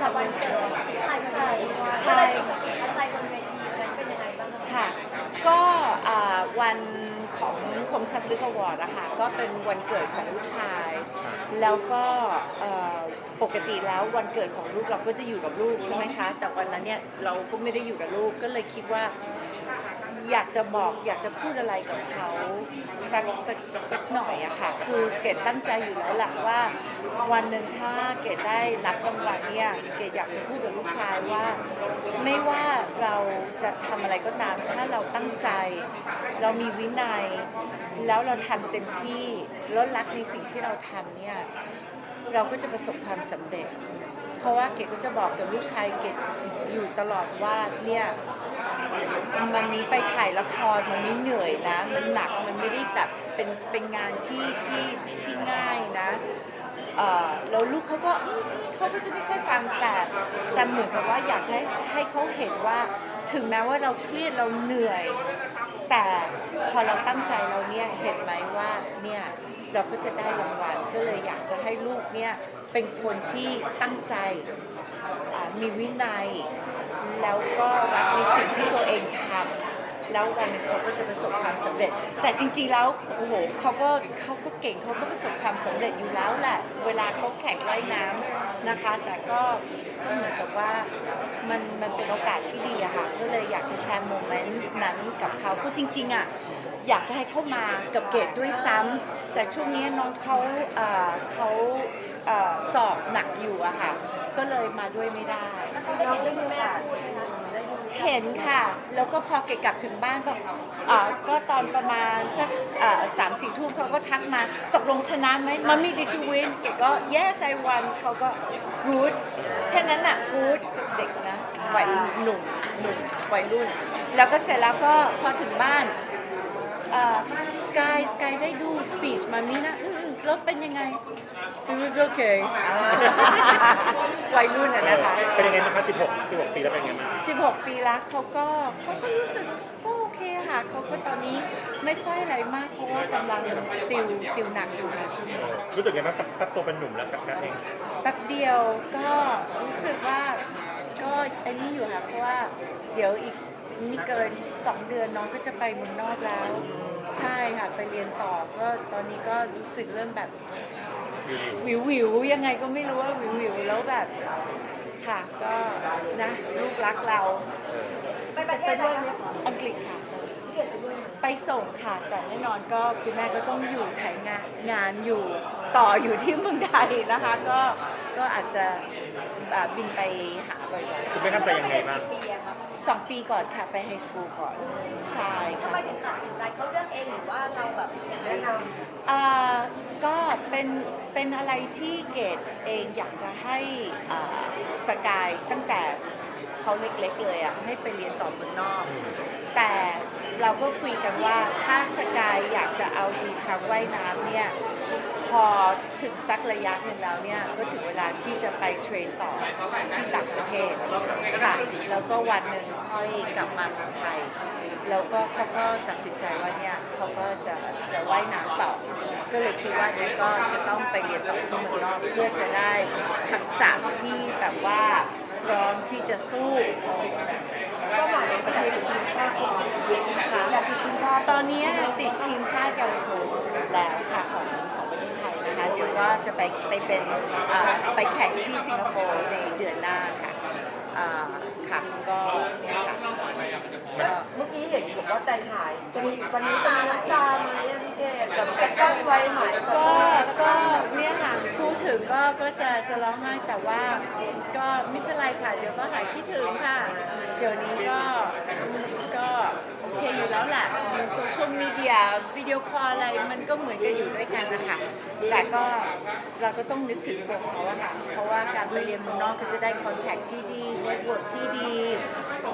กับวันเกิดใช่ใช่ใช่ประใจบนเวทีนั้นเป็นยังไงบ้างคะค่ะ ก็อ่าวันของคมชัดลึกอวอร์ดนะคะก็เป็นวันเกิดของลูกชาย แล้วก็เอ่อ ปกติแล้ววันเกิดของลูกเราก็จะอยู่กับลูกใช่ไหมคะ แต่วันนั้นเนี่ยเราก็ไม่ได้อยู่กับลูกก็เลยคิดว่า อยากจะบอกอยากจะพูดอะไรกับเขาสักสักสักหน่อยอะค่ะ คือเกดตั้งใจอยู่แล้วแหละว่า วันหนึ่งถ้าเกดได้รับรางวัลเนี่ยเกดอยากจะพูดกับลูกชายว่า ไม่ว่าเราจะทำอะไรก็ตาม ถ้าเราตั้งใจ เรามีวินัย แล้วเราทำเต็มที่แล้วรักในสิ่งที่เราทำเนี่ย เราก็จะประสบความสำเร็จ เพราะว่าเกดก็จะบอกกับลูกชายเกดอยู่ตลอดว่าเนี่ยมันมีไปถ่ายละครมันมีเหนื่อยนะ มันหนักมันไม่ได้แบบเป็นเป็นงานที่ที่ที่ง่ายนะเอ่อแล้วลูกเขาก็อืมอืมเขาก็จะไม่ค่อยฟังแต่แต่เหมือนกับว่าอยากจะให้ให้เขาเห็นว่า ถึงแม้ว่าเราเครียดเราเหนื่อย แต่พอเราตั้งใจเราเนี่ยเห็นไหมว่าเนี่ย เราก็จะได้รางวัลก็เลยอยากจะให้ลูกเนี่ยเป็นคนที่ตั้งใจมีวินัย แล้วก็รักในสิ่งที่ตัวเองทำ แล้ววันหนึงเขาก็จะประสบความสำเร็จ แต่จริงๆแล้วโอ้โหเขาก็เขาก็เก่งเขาก็ประสบความสำเร็จอยู่แล้วแหละเวลาเขาแข่งว่ายน้ำนะคะ แต่ก็ก็เหมือนกับว่ามันมันเป็นโอกาสที่ดีอะค่ะก็เลยอยากจะแชร์โมเมนต์นั้นกับเขาเพราะจริงๆอะ อยากจะให้เขามากับเกดด้วยซ้ำแต่ช่วงนี้น้องเขาเอ่อเขาเอ่อสอบหนักอยู่อะค่ะ ก็เลยมาด้วยไม่ได้เราได้ยินแม่พูดไหมคะได้ยินเห็นค่ะ แล้วก็พอเกดกลับถึงบ้านบอกอ่าก็ตอนประมาณสักสามสี่ทุ่มเขาก็ทักมาตกลงชนะไหมมัมมี่ did you win เกดก็ yes I won เขาก็ good แค่นั้นน่ะ good เด็กนะวัยหนุ่มหนุ่มวัยรุ่น แล้วก็เสร็จแล้วก็พอถึงบ้านสกา สกายได้ดู speech มามี่นะอืมๆแล้วเป็นยังไง it was okay วัยรุ่นอะนะคะ เป็นยังไงบ้างคะ16 16 ปีแล้วเป็นยังไงบ้าง16 ปีแล้วเขาก็เขาก็รู้สึกก็โอเคค่ะเขาก็ตอนนี้ไม่ค่อยอะไรมาก เพราะว่ากำลังติวติวหนักอยู่ค่ะช่วงนี้รู้สึกยังไงบ้างแป๊บโตเป็นหนุ่มแล้วแป๊บแป๊บเอง แป๊บเดียวก็รู้สึกว่าก็ไอ้นี่อยู่ค่ะเพราะว่าเดี๋ยวอีกไม่เกิน 2 เดือนน้องก็จะไปเมืองนอกแล้ว ใช่ค่ะไปเรียนต่อก็ตอนนี้ก็รู้สึกเริ่มแบบวิววิวๆยังไงก็ไม่รู้ว่าวิววิวๆแล้วแบบค่ะก็นะลูกรักเราไปประเทศด้วยไหมคะอังกฤษค่ะเรียนไปด้วยไหมไปส่งค่ะ แต่แน่นอนก็คุณแม่ก็ต้องอยู่ถ่ายงานงานอยู่ต่ออยู่ที่เมืองไทยนะคะ ก็ ก็อาจจะอ่าบินไปหาบ่อยคุณแม่ทำใจยังไงบ้างกี่ปีอะคะๆสองปีก่อนค่ะไปไฮสคูลก่อนใช่ทำค่ะ ไมถึงตัดสินใจเขาเลือกเองหรือว่าเราแบบแนะนอ่าก็เป็นเป็นอะไรที่เกดเองอยากจะให้อ่าสกายตั้งแต่เขาเล็กๆเลยอะให้ไปเรียนต่อเมืองนอก แต่เราก็คุยกันว่าถ้าสกายอยากจะเอาดีทางว่ายน้ำเนี่ย พอถึงสักระยะหนึ่งแล้วเนี่ยก็ถึงเวลาที่จะไปเทรนต่อที่ต่างประเทศค่ะแล้วก็วันหนึ่งค่อยกลับมาเมืองไทย แล้วก็เขาก็ตัดสินใจว่าเนี่ยเขาก็จะจะว่ายน้ำต่อ ก็เลยคิดว่าเนี่ยก็จะต้องไปเรียนต่อที่เมืองนอกเพื่อจะได้ทักษะที่แบบว่าพร้อมที่จะสู้ำก็หมายเป็นประเทศทีมชาติก่อนอยากติดทีมชาติตอนนี้ติดทีมชาติเยาวชนแล้วค่ะของ เดี๋ยวก็จะไปไปเป็นเอ่อไปแข่งที่สิงคโปร์ในเดือนหน้าค่ะอ่าค่ะก็เนี่ยค่ะก็เมื่อกี้เห็นบอกว่าใจหายวันนี้วันนี้ตาน้ำตาไหมอะพี่เกดแบบจะตั้งไว้ไหมก็ก็เนี่ยค่ะพูดถึงก็ก็จะจะร้องไห้แต่ว่าก็ไม่เป็นไรค่ะ เดี๋ยวก็หายคิดถึงค่ะ เดี๋ยวนี้ก็ก็โอเคอยู่ แล้วแหละมีโซเชียลมีเดียวิดีโอคอลอะไรมันก็เหมือนกันอยู่ด้วยกันนะคะแต่ก็เราก็ต้องนึกถึงตัวเขาอะค่ะเพราะว่าการไปเรียนเมืองนอกก็จะได้คอนแทคที่ดีเน็ตเวิร์กที่ดี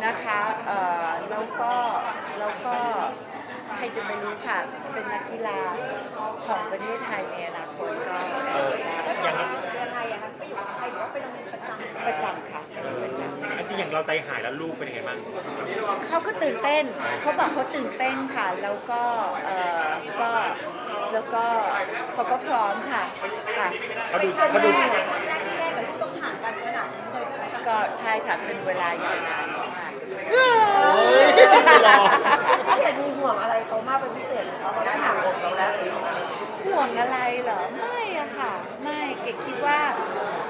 นะคะเอ่อแล้วก็แล้วก็ใครจะไม่รู้ค่ะ เป็นนักกีฬาของประเทศไทยในอนาคตก็อย่างนั้นยังไงอะคะไปอยู่กับใครหรือว่าไปโรงเรียนประจำประจำค่ะป ระจไอ้ที่อย่างเราใจหายแล้วลูกเป็นยังไงบ้างำเขาก็ตื่นเต้น เขาบอกเขาตื่นเต้นค่ะ แล้วก็เอ่อก็แล้วก็เขาก็พร้อมค่ะค่ะเขาดูเป็นเขาดูแม่ครั้งแรกที่แม่กับลูกต้องห่างกันขนาดนี้เลยใช่ไหมใช่ค่ะเป็นเวลายาวนานมากโอ้ยรอพี่เกดมีห่วงอะไรเขามากเป็นพิเศษไหมคะเพราะเขาห่างอกเราแล้วห่วงอะไรเหรอไม่อะค่ะไม่ เกดคิดว่า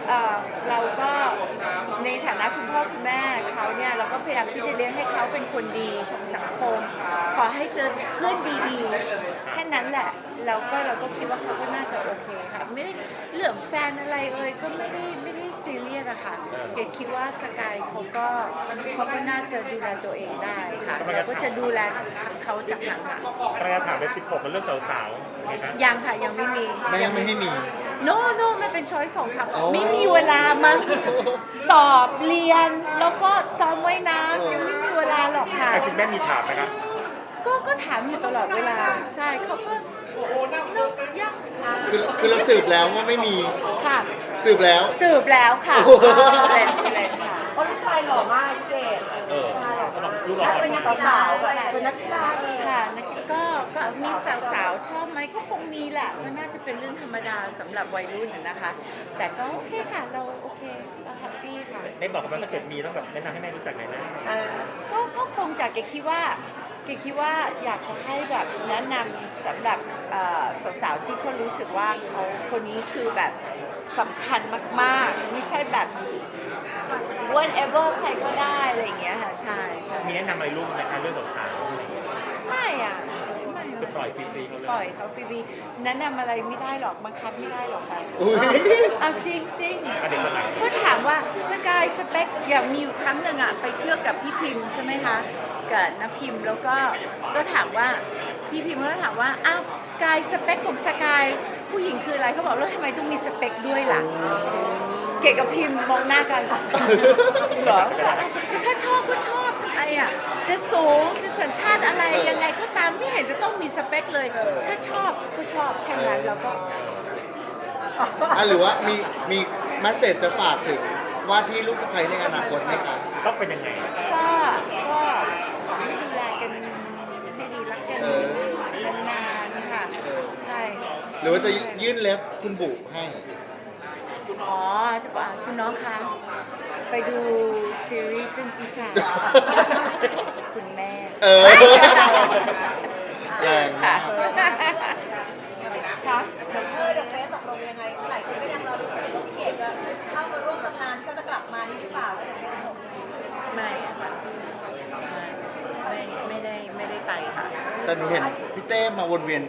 เอ่อเราก็ในฐานะคุณพ่อคุณแม่เขาเนี่ยเราก็พยายามที่จะเลี้ยงให้เขาเป็นคนดีของสังคม ขอให้เจอเพื่อนดีๆแค่นั้นแหละเราก็เราก็คิดว่าเขาก็น่าจะโอเคค่ะไม่ได้เรื่องแฟนอะไรเอ่ยก็ไม่ได้ไม่ได้ซีเรียสอะค่ะเกดคิดว่าสกายเขาก็เขาก็น่าจะดูแลตัวเองได้ค่ะเราก็จะดูแลเขาจากห่างกระยาถามไป16มันเรื่องสาวๆนี่นะๆยังค่ะยังไม่มีแม่ยังไม่ให้มี no no ไม่เป็น choice ของเขาอ๋อ ไม่มีเวลามาสอบเรียน แล้วก็ซ้อมว่ายน้ำยังไม่มีเวลาหรอกค่ะจริงๆแม่มีถามไหมครับ ก็ก็ถามอยู่ตลอดเวลา ใช่เขาก็เนอะยังคือคือเราสืบแล้วว่าไม่มีค่ะ สืบแล้ว สืบแล้วค่ะโอ้โหเล่นเล่นค่ะ เพราะลูกชายหล่อมากพี่เกดเออชาย หล่อมากลูกหล่อแล้วเป็นนักกีฬาแบบเป็นนักกีฬาเลยค่ะก็ก็มีสาวๆชอบไหมก็คงมีแหละก็น่าจะเป็นเรื่องธรรมดาสำหรับวัยรุ่นน่ะนะคะ แต่ก็โอเคค่ะเราโอเคเราแฮปปี้ค่ะได้บอกกันว่าถ้าเกิดมีต้องแบบแนะนำให้แม่รู้จักหน่อยนะเออก็ก็คงจากเกคิดว่าเกคิดว่าอยากจะให้แบบแนะนำสำหรับเอ่อสาวๆที่เขารู้สึกว่าเขาคนนี้คือแบบสำคัญมากๆ ไม่ใช่แบบ whatever ใครก็ได้อะไรอย่างเงี้ยค่ะใช่ใช่มีแนะนำอะไรลูกไหมคะเรื่องสาวๆอะไรอย่างเงี้ยไม่อะไม่คือปล่อยฟรีๆเขาเลยปล่อยเขาฟรีๆแนะนำอะไรไม่ได้หรอกบังคับไม่ได้หรอกค่ะอุ๊ยเอาจริงจริงๆอะเด็กคนไหนก็ถามว่าสกายสเปคอย่างมีอยู่ครั้งหนึ่งอะไปเที่ยวกับพี่พิมพ์ใช่ไหมคะกับนพิมพ์แล้วก็ก็ถามว่าพี่พิมพ์ก็ถามว่าอ้าวสกายสเปคของสกายผู้หญิงคืออะไรเขาบอกแล้วทำไมต้องมีสเปคด้วยล่ะ เกดกับพิมพ์มองหน้ากันเหรอก็อะถ้าชอบก็ชอบทำไมอะจะสูงจะสัญชาติอะไรยังไงก็ตามไม่เห็นจะต้องมีสเปคเลย ถ้าชอบก็ชอบแค่นั้นแล้วก็ อะหรือว่ามีมีมสเซจจะฝากถึงว่าที่ลูกสะใภ้ในอนาคตไหมคะ ต้องเป็นยังไง ก็ก็ขอให้ดูแลกันให้ดีรักกันเออนานๆค่ะเออใช่ หรือว่าจะยื่นเล็บคุณบุให้ อ๋อ จะบอกว่าคุณน้องคะ ไปดูซีรีส์เรื่องจิชา คุณแม่เออ แรงค่ะมาก ค่ะเออเดอะเฟสตกลงยังไงหลายคนก็ยังรอดูว่าพี่เกดจะเข้ามาร่วมตำนานที่เขาจะกลับมานี่หรือเปล่าก็เดอะเฟสตกไม่อะค่ะไม่ไม่ได้ไม่ได้ไปค่ะ แต่หนูเห็นพี่เต้มาวนเวียน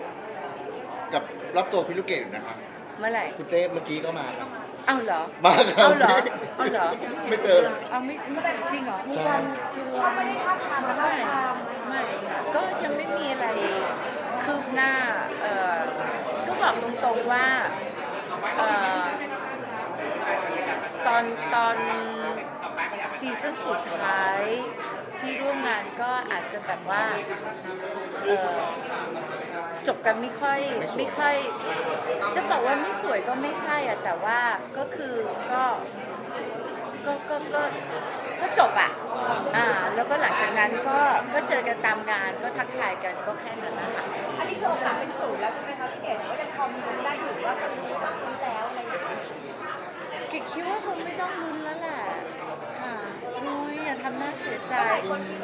กับรอบตัวพี่ลูกเกดอยู่นะคะ เมื่อไหร่ คุณเต้เมื่อกี้ก็มาครับ เอาเหรอมาครับเอาเหรอเอาเหรอไม่เจอเหรอเอาไม่ไม่จริงเหรอใช่เขาไม่ได้ทับทามมาทับไม่ทามไม่ค่ะก็ยังไม่มีอะไรคืบหน้าเอ่อก็บอกตรงๆว่าเอ่อตอนตอนซีซั่นสุดท้าย ที่ร่วมงานก็อาจจะแบบว่าเอ่อจบกันไม่ค่อยไม่ค่อย จะบอกว่าไม่สวยก็ไม่ใช่อะแต่ว่าก็คือก็ก็ก็ก็ก็จบอะอ่าแล้วก็หลังจากนั้นก็ก็เจอกันตามงานก็ทักทายกันก็แค่นั้นนะคะ อันนี้คือโอกาสเป็นศูนย์แล้วใช่ไหมคะพี่เกดว่ายังพอมีลุ้นได้อยู่ว่าคนนี้ต้องลุ้นแล้วอะไรอย่างเงี้ย เกดคิดว่าคงไม่ต้องลุ้นแล้วแหละ ค่ะโอ้ยอย่าทำหน้าเสียใจ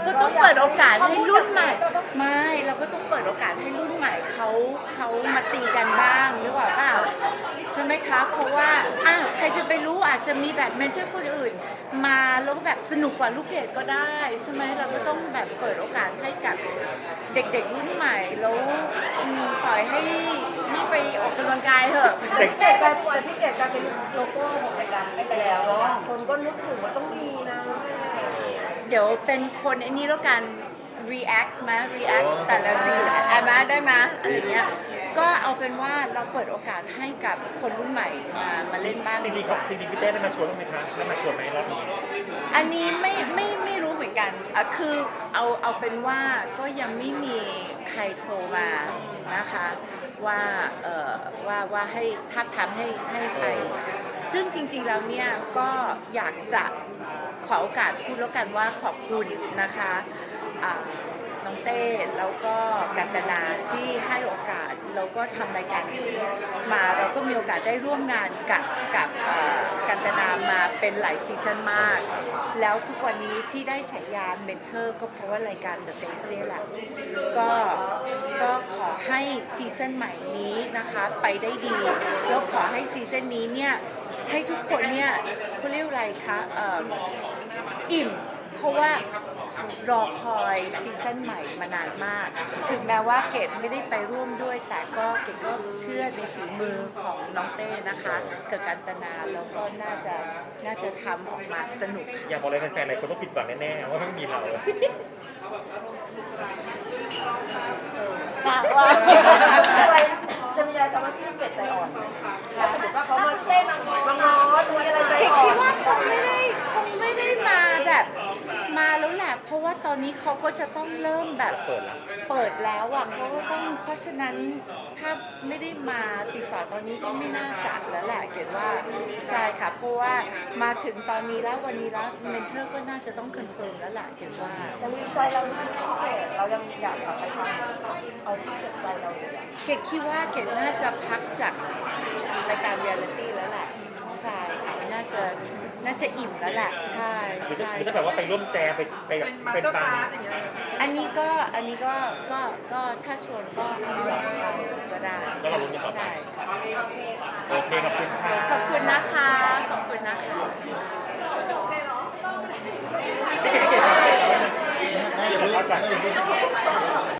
ก็ต้องเปิดโอกาสให้รุ่นใหม่ ไม่เราก็ต้องเปิดโอกาสให้รุ่นใหม่เขาเขามาตีกันบ้างหรือเปล่าเปล่าใช่ไหมคะ เพราะว่าอ้าวใครจะไปรู้อาจจะมีแบบเมนเทอร์คนอื่น มาแล้วก็แบบสนุกกว่าลูกเกดก็ได้ใช่ไหมเราก็ต้องแบบเปิดโอกาสให้กับเด็กๆรุ่นใหม่แล้วอืมปล่อยให้นี่ไปออกกำลังกายเถอะ แต่พี่เกดกลายแต่พี่เกดกลายเป็นโลโก้ของรายการนี้ไปแล้วอะคนก็นึกถึงว่าต้องดีนะแม่ เดี๋ยวเป็นคนไอ้นี้แล้วกัน react มา react อ๋อแต่ละซีซั่นอะมาได้มาอะไรเงี้ยก็เอาเป็นว่าเราเปิดโอกาสให้กับคนรุ่นใหม่มามาเล่นบ้างจดีริงๆกเขาว่า จริงๆพี่เต้ได้มาชวนบ้างไหมคะได้มาชวนไหมรอบนี้ อันนี้ไม่ไม่ไม่รู้เหมือนกันอะคือเอาเอาเป็นว่าก็ยังไม่มีใครโทรมานะคะ ว่าเอ่อว่าว่าให้ทับทามให้ให้ไป ซึ่งจริงๆแล้วเนี่ยก็อยากจะข อโอกาสพูดแล้วกันว่าขอบคุณนะคะน้องเต้แล้วก็กันตนาที่ให้โอกาสแล้วก็ทำรายการนี้มาเราก็มีโอกาสได้ร่วมงานกับกับกันตนามาเป็นหลายซีซันมาก แล้วทุกวันนี้ที่ได้ฉายาเมนเทอร์ก็เพราะว่ารายการ The Face เนี่ยแหละก็ก็ขอให้ซีซันใหม่นี้นะคะไปได้ดี แล้วขอให้ซีซันนี้เนี่ย ให้ทุกคนเนี่ยเขาเรียกอะไรคะเอิ่มอิ่ม เพราะว่ารอคอยซีซั่นใหม่มานานมาก ถึงแม้ว่าเกดไม่ได้ไปร่วมด้วย แต่ก็เกดก็เชื่อในฝีมือของน้องเต้นะคะกับกันตนาแล้วก็น่าจะน่าจะทำออกมาสนุกค่ะ อยากบอกอะไรแฟนๆหลายคนว่าผิดหวังแน่ๆว่าไม่มีเราถามว่า ทำให้พี่ลูกเกดใจอ่อนไหมถ้าสมมติว่าเขามาเต้มางอนมางอนมีอะไรใจเกดอ่อคิดนว่าคงไม่ได้คงไม่ได้มาแบบ ราะว่าตอนนี้เขาก็จะต้องเริ่มแบบเปิดละเปิดแล้วอะเขาก็ต้องเพราะฉะนั้นถ้าไม่ได้มาติดต่อตอนนี้ก็ไม่น่าจัดแล้วแหละเกดว่าใช่ค่ะเพราะว่ามาถึงตอนนี้แล้ววันนี้แล้วเมนเทอร์ก็น่าจะต้องคอนเฟิร์มแล้วแหละเกดว่ายังมีใจเราที่พี่เกดเรายังอยากกลับไปทำเอาที่เกิดใจเราเกดคิดว่าเกดน่าจะพักจากรายการเรียลิตี้แล้วแหละใช่ค่ะน่าจะ น่าจะอิ่มแล้วแหละใช่หรือใช่ หรือถ้าแบบว่าไปร่วมแจมไปไปแบบเป็นบางอันนี้ก็อันนี้ก็ก็ก็ถ้าชวนก็อาจจะไปก็ได้ก็เราลุ้นกันต่อไปใช่ค่ะโอเคค่ะโอเคขอบคุณค่ะ ขอบคุณนะคะ ขอบคุณนะคะแม่อย่าเพิ่งแม่อย่าเพิ่ง